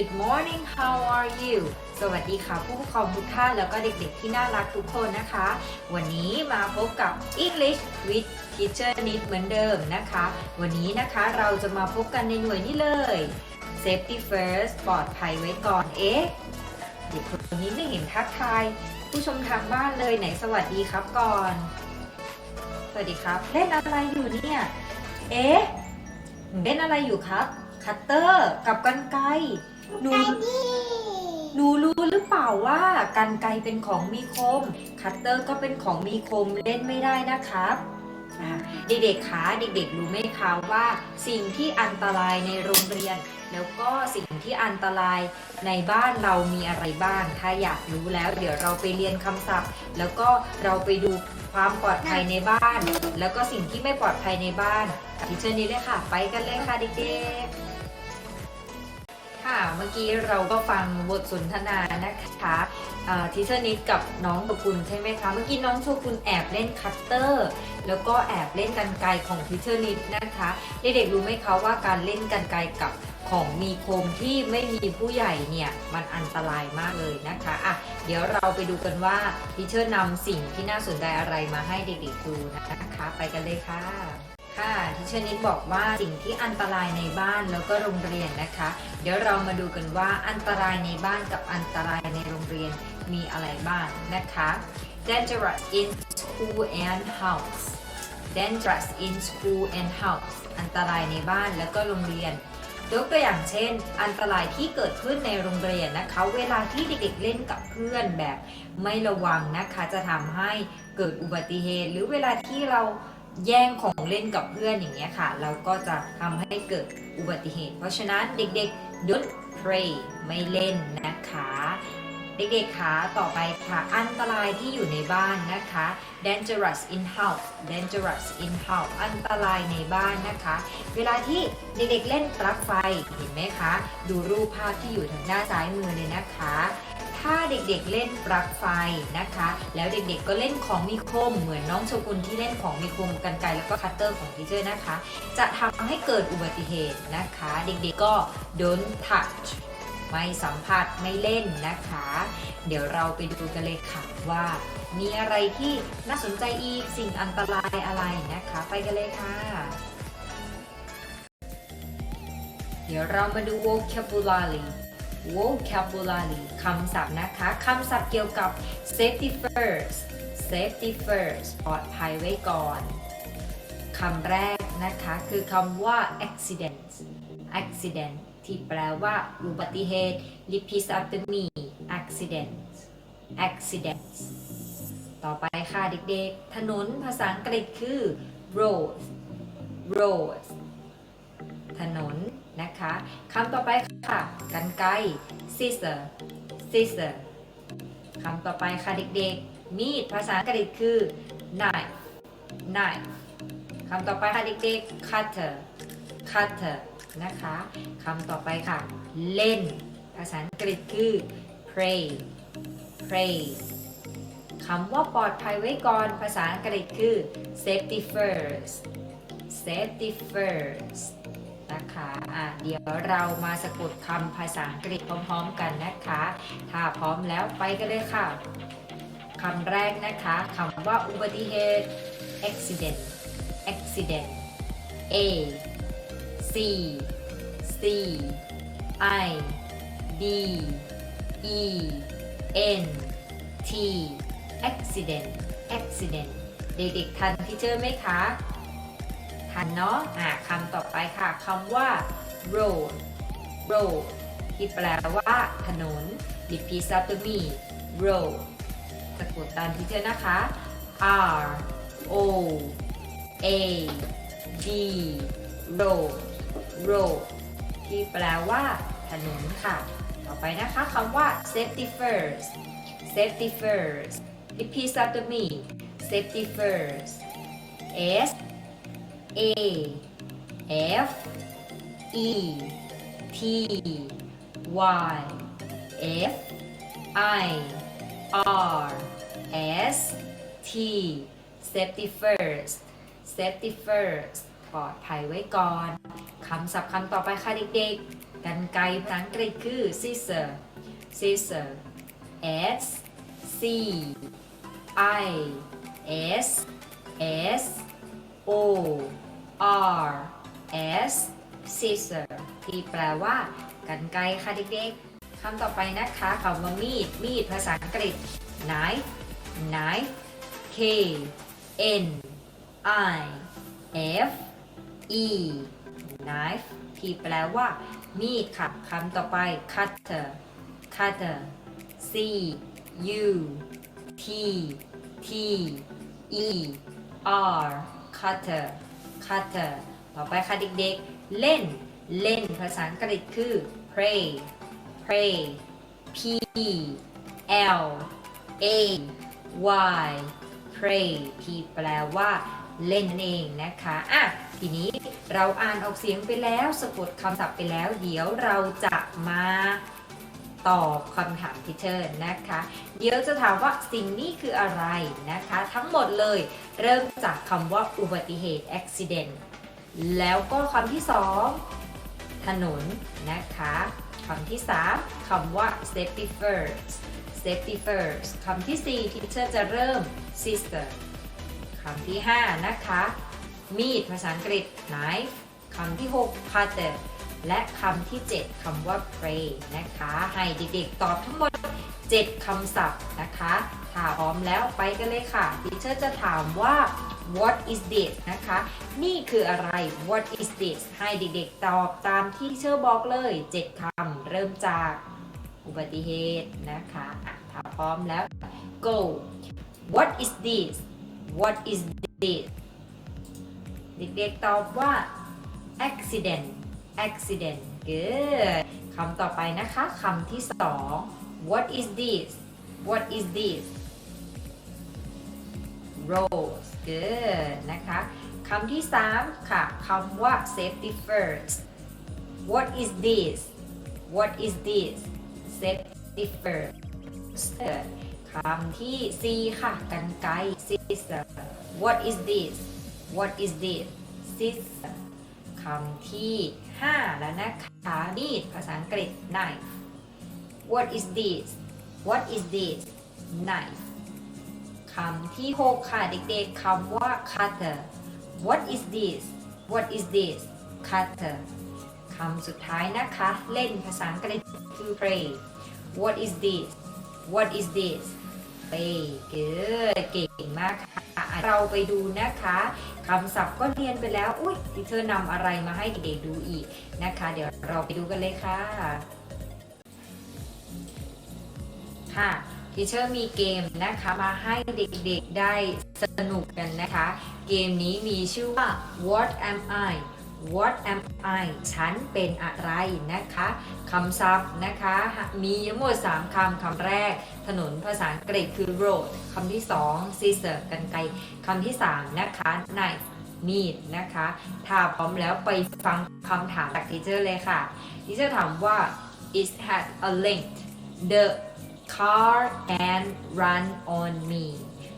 Good morning how are you สวัสดีค่ะผู้ปกครองทุกท่านแล้วก็เด็กๆที่น่ารักทุกคนนะคะ วันนี้มาพบกับ English with Teacher Nit เหมือนเดิมนะคะ วันนี้นะคะเราจะมาพบกันในหน่วยนี้เลย Safety first ปลอดภัยไว้ก่อนเอ๊ะเด็กคนนี้ไม่เห็นทักทาย ผู้ชมทางบ้านเลยไหนสวัสดีครับก่อน สวัสดีครับเล่นอะไรอยู่เนี่ยเอ๊ะเล่นอะไรอยู่ครับคัตเตอร์กับกันไกร หนู หนูรู้หรือเปล่าว่ากันไกเป็นของมีคม คัตเตอร์ก็เป็นของมีคมเล่นไม่ได้นะครับเด็กๆคะเด็กๆรู้ไหมคะว่าสิ่งที่อันตรายในโรงเรียน แล้วก็สิ่งที่อันตรายในบ้านเรามีอะไรบ้าง ถ้าอยากรู้แล้ว เดี๋ยวเราไปเรียนคำศัพท์ แล้วก็เราไปดูความปลอดภัยในบ้าน แล้วก็สิ่งที่ไม่ปลอดภัยในบ้านทีเชอร์นี้เลยค่ะ ไปกันเลยค่ะเด็กๆ ค่ะ เมื่อกี้เราก็ฟังบทสนทนานะคะทีเชอร์นิดกับน้องโชกุลใช่ไหมคะ เมื่อกี้น้องโชกุลแอบเล่นคัตเตอร์ แล้วก็แอบเล่นกันไกของทีเชอร์นิดนะคะเด็กๆรู้ไหมคะว่าการเล่นกันไกกับของมีคมที่ไม่มีผู้ใหญ่เนี่ยมันอันตรายมากเลยนะคะอะเดี๋ยวเราไปดูกันว่าทีเชอร์นำสิ่งที่น่าสนใจอะไรมาให้เด็กๆดูนะคะ ไปกันเลยค่ะ ค่ะทีเชอร์นิดบอกว่าสิ่งที่อันตรายในบ้านแล้วก็โรงเรียนนะคะ เดี๋ยวเรามาดูกันว่าอันตรายในบ้านกับอันตรายในโรงเรียนมีอะไรบ้างนะคะ dangerous in school and house dangerous in school and house อันตรายในบ้านแล้วก็โรงเรียนยกตัวอย่างเช่น อันตรายที่เกิดขึ้นในโรงเรียนนะคะ เวลาที่เด็กๆเล่นกับเพื่อนแบบไม่ระวังนะคะ จะทำให้เกิดอุบัติเหตุ หรือเวลาที่เรา แย่งของเล่นกับเพื่อนอย่างเงี้ยค่ะ เราก็จะทำให้เกิดอุบัติเหตุ เพราะฉะนั้นเด็กๆ don't play ไม่เล่นนะคะ เด็กๆคะต่อไปค่ะ อันตรายที่อยู่ในบ้านนะคะ dangerous in house dangerous in house อันตรายในบ้านนะคะ เวลาที่เด็กๆเล่นปลั๊กไฟเห็นไหมคะ ดูรูปภาพที่อยู่ทางด้านซ้ายมือเลยนะคะ ถ้าเด็กๆเล่นปลั๊กไฟนะคะ แล้วเด็กๆก็เล่นของมีคม เหมือนน้องโชกุนที่เล่นของมีคมกันไกแล้วก็คัตเตอร์ของทีเจอร์นะคะ จะทำให้เกิดอุบัติเหตุนะคะ เด็กๆก็ don't touch ไม่สัมผัสไม่เล่นนะคะ เดี๋ยวเราไปดูกันเลยค่ะว่า มีอะไรที่น่าสนใจอีกสิ่งอันตรายอะไรนะคะ ไปกันเลยค่ะ เดี๋ยวเรามาดู vocabulary vocabulary คำศัพท์นะคะ คำศัพท์เกี่ยวกับ safety first safety first ปลอดภัยไว้ก่อน คำแรกนะคะคือคำว่า accident accident ที่แปลว่าอุบัติเหตุ repeat after me accident accident ต่อไปค่ะเด็กๆ ถนนภาษาอังกฤษคือ road road ถนนนะคะคำต่อไปค่ะกันไกร scissor scissor คำต่อไปค่ะเด็กๆ มีดภาษาอังกฤษคือ knife knife คำต่อไปค่ะเด็กๆ cutter cutter นะคะคำต่อไปค่ะ เล่น ภาษาอังกฤษคือ pray pray คำว่าปลอดภัยไว้ก่อน ภาษาอังกฤษคือ safety first safety first นะคะอะเดี๋ยวเรามาสะกดคำภาษาอังกฤษพร้อมๆกันนะคะ ถ้าพร้อมแล้วไปกันเลยค่ะคำแรกนะคะคำว่าอุบัติเหตุ accident accident A C C I D E N T accident accident เด็กๆทันที่เจอไหมคะ ทันเนาะอะคำต่อไปค่ะคำว่า road road ที่แปลว่าถนน repeat after me road สะกดตามที่เจอนะคะ R O A D road road ที่แปลว่าถนนค่ะ ต่อไปนะคะคำว่า safety first safety first repeat after me safety first S A F E T Y F I R S T safety first safety first ปลอดภัยไว้ก่อนคำศัพท์คำต่อไปค่ะเด็กๆ กันไกรภาษาอังกฤษคือ scissor scissor s c i s s o r s scissor ที่แปลว่า กันไกรค่ะเด็กๆคำต่อไปนะคะคำว่ามีด มีดภาษาอังกฤษ knife knife k n i f e knife ที่แปลว่า มีดค่ะคำต่อไป cutter cutter c u t t e r cutter cutter ต่อไปค่ะเด็กๆ เล่น เล่นภาษาอังกฤษคือ pray pray p l a y pray ที่แปลว่าเล่นนั่นเองนะคะอะทีนี้เราอ่านออกเสียงไปแล้ว สะกดคำศัพท์ไปแล้ว เดี๋ยวเราจะมา ตอบคำถามที่เชิญนะคะ เดี๋ยวจะถามว่าสิ่งนี้คืออะไรนะคะ ทั้งหมดเลยเริ่มจากคำว่าอุบัติเหตุ accident แล้วก็คำที่สองถนนนะคะคำที่สามคำว่า safety first safety first คำที่สี่ที่เชอร์จะเริ่ม sister คำที่5นะคะมีดภาษาอังกฤษ knife คำที่6 cutter และคำที่ 7คำว่า pray นะคะ ให้เด็กๆตอบทั้งหมด 7คำศัพท์นะคะ ถ้าพร้อมแล้วไปกันเลยค่ะทีเชอร์จะถามว่า what is this นะคะ นี่คืออะไร what is this ให้เด็กๆตอบตามที่เชอร์บอกเลย 7คำเริ่มจากอุบัติเหตุนะคะถ้าพร้อมแล้ว go what is this what is this เด็กๆตอบว่า accident accident good คำต่อไปนะคะคำที่สอง what is this what is this rose good นะคะคำที่สามค่ะคำว่า safety first what is this what is this safety first คำที่สี่ค่ะกันไกร scissor what is this what is this scissor คำที่ 5 แล้วนะคะมีดภาษาอังกฤษ knife what is this what is this knife คำที่ 6 ค่ะเด็กๆคำว่า cutter what is this what is this cutter คำสุดท้ายนะคะ เล่นภาษาอังกฤษคือ play what is this what is this play good เก่งมากค่ะ เราไปดูนะคะคำศัพท์ก็เรียนไปแล้ว อุ้ยทีเธอนำอะไรมาให้เด็กๆดูอีกนะคะ เดี๋ยวเราไปดูกันเลยค่ะ ค่ะทีเชอร์มีเกมนะคะมาให้เด็กๆได้สนุกกันนะคะ เกมนี้มีชื่อว่า What am I What am I ฉันเป็นอะไรนะคะคำศัพท์นะคะ มีทั้งหมด 3คำคำแรก ถนนภาษาอังกฤษคือ road คำที่ 2 scissor กันไกรคำที่ 3 นะคะ knife มีดนะคะ ถ้าพร้อมแล้วไปฟังคำถามจากทีเชอร์เลยค่ะทีเชอร์ถามว่า it has a length the car can run on me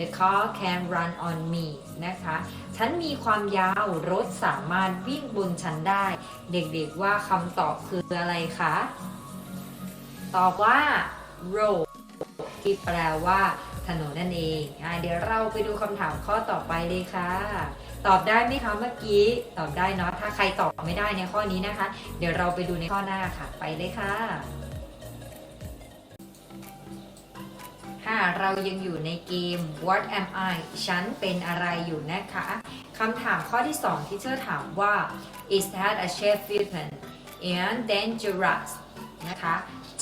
the car can run on me นะคะ ฉันมีความยาวรถสามารถวิ่งบนฉันได้ เด็กๆว่าคำตอบคืออะไรคะ ตอบว่า road ที่แปลว่าถนนนั่นเองอเดี๋ยวเราไปดูคำถามข้อต่อไปเลยค่ะ ตอบได้ไหมคะเมื่อกี้ ตอบได้เนาะ ถ้าใครตอบไม่ได้ในข้อนี้นะคะ เดี๋ยวเราไปดูในข้อหน้าค่ะ ไปเลยค่ะ ค่ะ เรายังอยู่ในเกม What am I ฉันเป็นอะไรอยู่นะคะคำถามข้อที่ 2 ที่เชอร์ถามว่า Is that a shape weapon and dangerous นะคะ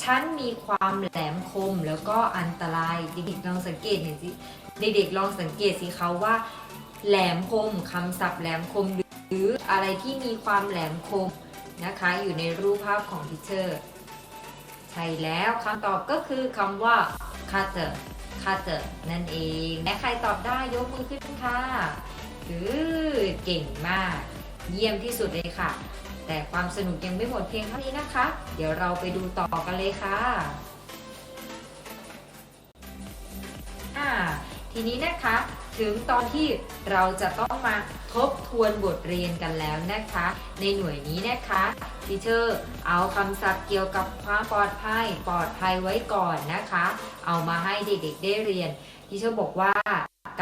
ฉันมีความแหลมคมแล้วก็อันตรายเด็กๆลองสังเกตหน่อยสิเด็กๆลองสังเกตสิเขาว่า แหลมคมคำศัพท์แหลมคมหรืออะไรที่มีความแหลมคมนะคะ อยู่ในรูปภาพของทิเชอร์ใช่แล้วคำตอบก็คือคำว่า คาเจอคาเจอนั่นเองและใครตอบได้ยกมือขึ้นค่ะอือเก่งมาก เยี่ยมที่สุดเลยค่ะ แต่ความสนุกยังไม่หมดเพียงเท่านี้นะคะ เดี๋ยวเราไปดูต่อกันเลยค่ะอ่าทีนี้นะคะ ถึงตอนที่เราจะต้องมาทบทวนบทเรียนกันแล้วนะคะ ในหน่วยนี้นะคะทีเชอร์เอาคำศัพท์เกี่ยวกับความปลอดภัย ปลอดภัยไว้ก่อนนะคะ เอามาให้เด็กๆได้เรียนทีเชอร์บอกว่า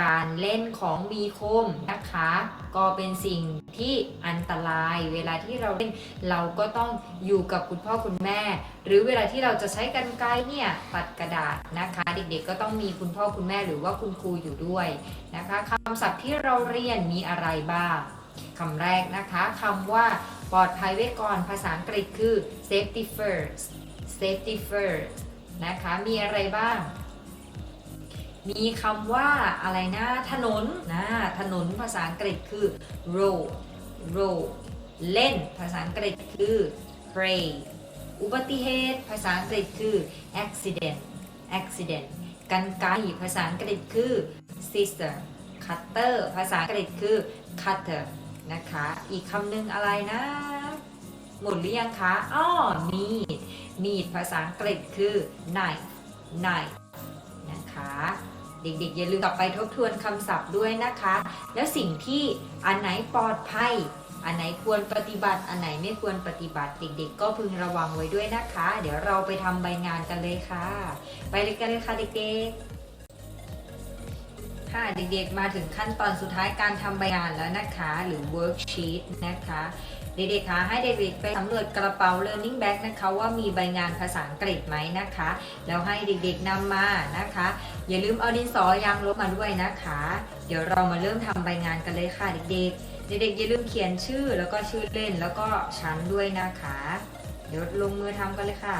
การเล่นของมีคมนะคะ ก็เป็นสิ่งที่อันตราย เวลาที่เราเล่นเราก็ต้องอยู่กับคุณพ่อคุณแม่ หรือเวลาที่เราจะใช้กันไกรเนี่ยตัดกระดาษนะคะ เด็กๆก็ต้องมีคุณพ่อคุณแม่หรือว่าคุณครูอยู่ด้วยนะคะคำศัพท์ที่เราเรียนมีอะไรบ้างคำแรกนะคะคำว่าปลอดภัยไว้ก่อนภาษาอังกฤษคือ safety first safety first นะคะ มีอะไรบ้าง มีคำว่าอะไรนะ ถนนนะถนนภาษาอังกฤษคือ road road เล่นภาษาอังกฤษคือ play อุบัติเหตุภาษาอังกฤษคือ accident accident กันไกรภาษาอังกฤษคือ scissor cutter ภาษาอังกฤษคือ cutter นะคะ อีกคำหนึ่งอะไรนะ หมดหรือยังคะ อ้อ need need ภาษาอังกฤษคือ knife knife เด็กๆอย่าลืมกลับไปทบทวนคำศัพท์ด้วยนะคะ แล้วสิ่งที่อันไหนปลอดภัย อันไหนควรปฏิบัติ อันไหนไม่ควรปฏิบัติ เด็กๆ ก็พึงระวังไว้ด้วยนะคะ เดี๋ยวเราไปทำใบงานกันเลยค่ะ ไปเลยกันเลยค่ะเด็กๆค่ะเด็กๆ มาถึงขั้นตอนสุดท้ายการทำใบงานแล้วนะคะ หรือ worksheet นะคะ เด็กๆคะให้เด็กๆไปสำรวจกระเป๋า learning bag นะคะว่ามีใบงานภาษาอังกฤษไหมนะคะ แล้วให้เด็กๆนำมานะคะ อย่าลืมเอาดินสอยางลบมาด้วยนะคะ เดี๋ยวเรามาเริ่มทำใบงานกันเลยค่ะเด็กๆ เด็กๆอย่าลืมเขียนชื่อแล้วก็ชื่อเล่นแล้วก็ชั้นด้วยนะคะ เดี๋ยวลงมือทำกันเลยค่ะ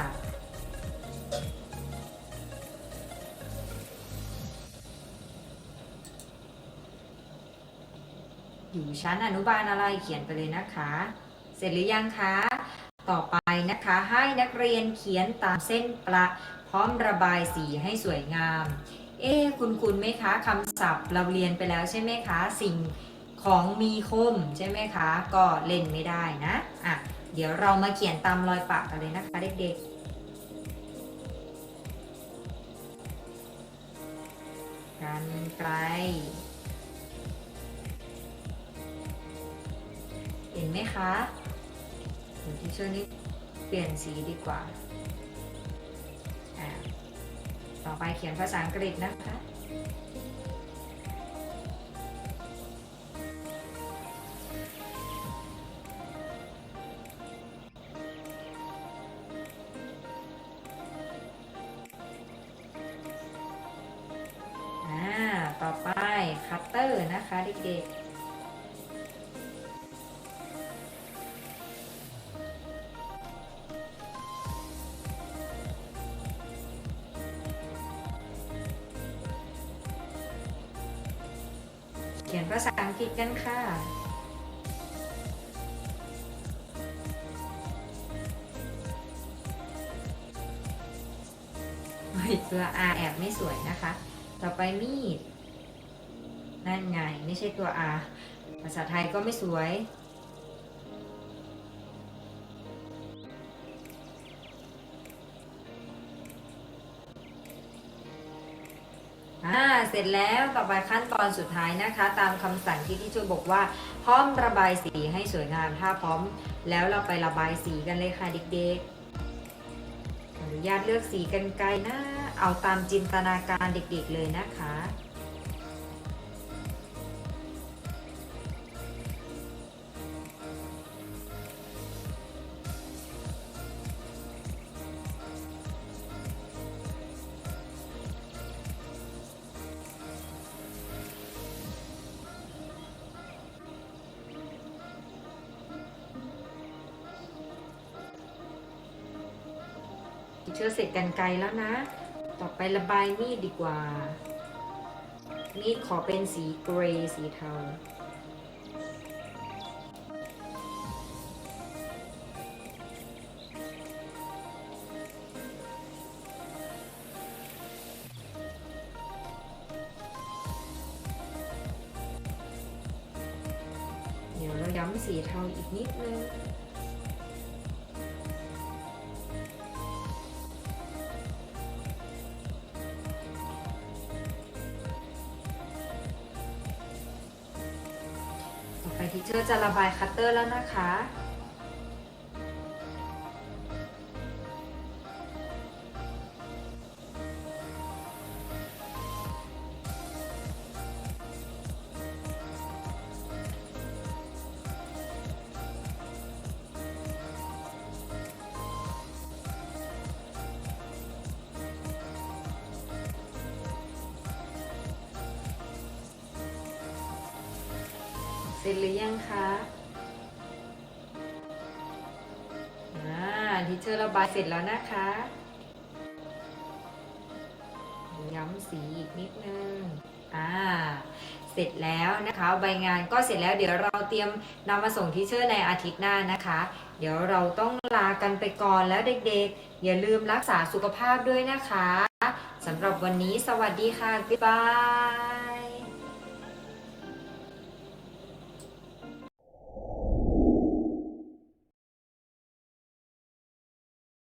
อยู่ชั้นอนุบาลอะไรเขียนไปเลยนะคะ เสร็จหรือยังคะ ต่อไปนะคะให้นักเรียนเขียนตามเส้นประพร้อมระบายสีให้สวยงาม เอ๊คุณคุณไหมคะคำศัพท์เราเรียนไปแล้วใช่ไหมคะ สิ่งของมีคมใช่ไหมคะ ก็เล่นไม่ได้นะอะเดี๋ยวเรามาเขียนตามรอยปากกันเลยนะคะเด็กๆกันไกล เห็นไหมคะ เดี๋ยวที่ช่วยนี้เปลี่ยนสีดีกว่า ต่อไปเขียนภาษาอังกฤษนะคะ อังกฤษกันค่ะเฮ้ยตัว R แอบไม่สวยนะคะ ต่อไปมีด นั่นไง ไม่ใช่ตัว R ภาษาไทยก็ไม่สวย อ่าเสร็จแล้วต่อไปขั้นตอนสุดท้ายนะคะ ตามคำสั่งที่ที่ช่วยบอกว่า พร้อมระบายสีให้สวยงามถ้าพร้อม แล้วเราไประบายสีกันเลยค่ะเด็กๆอนุญาตเลือกสีกันไกลนะ เอาตามจินตนาการเด็กๆเลยนะคะ เชื่อเสร็จกันไกลแล้วนะ ต่อไประบายมีดดีกว่า มีดขอเป็นสีเกรย์สีเทาเดี๋ยวเราย้ำสีเทาอีกนิดนึง ตเตอร์แล้วนะคะ เสร็จหรือยังคะ อร์ระบายเสร็จแล้วนะคะ ย้ำสีอีกนิดนึง อ่า เสร็จแล้วนะคะ ใบงานก็เสร็จแล้วเดี๋ยวเราเตรียมนำมาส่งทีเชอร์ในอาทิตย์หน้านะคะ เดี๋ยวเราต้องลากันไปก่อนแล้วเด็กๆ อย่าลืมรักษาสุขภาพด้วยนะคะสำหรับวันนี้สวัสดีค่ะบ๊ายบาย